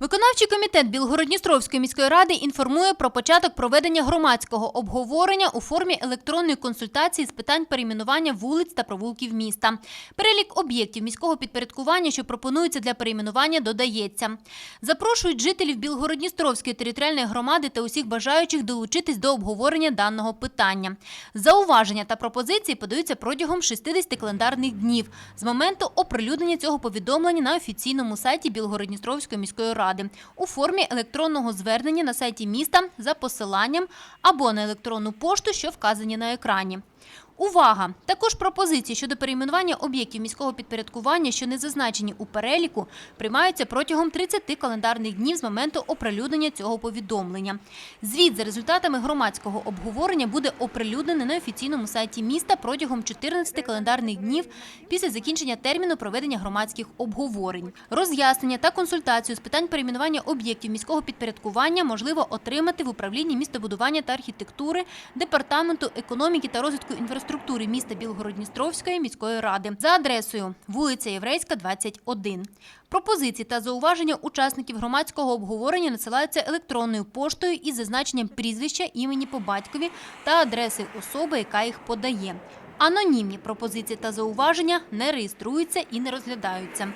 Виконавчий комітет Білгородністровської міської ради інформує про початок проведення громадського обговорення у формі електронної консультації з питань перейменування вулиць та провулків міста. Перелік об'єктів міського підпорядкування, що пропонуються для перейменування, додається. Запрошують жителів Білгородністровської територіальної громади та усіх бажаючих долучитись до обговорення даного питання. Зауваження та пропозиції подаються протягом 60 календарних днів з моменту оприлюднення цього повідомлення на офіційному сайті Білгородністровської міської ради у формі електронного звернення на сайті міста за посиланням або на електронну пошту, що вказані на екрані. Увага! Також пропозиції щодо перейменування об'єктів міського підпорядкування, що не зазначені у переліку, приймаються протягом 30 календарних днів з моменту оприлюднення цього повідомлення. Звіт за результатами громадського обговорення буде оприлюднений на офіційному сайті міста протягом 14 календарних днів після закінчення терміну проведення громадських обговорень. Роз'яснення та консультацію з питань перейменування об'єктів міського підпорядкування можливо отримати в управлінні містобудування та архітектури департаменту економіки та розвитку інфраструктури міста Білгородністровської міської ради за адресою вулиця Єврейська, 21. Пропозиції та зауваження учасників громадського обговорення надсилаються електронною поштою із зазначенням прізвища, імені по батькові та адреси особи, яка їх подає. Анонімні пропозиції та зауваження не реєструються і не розглядаються.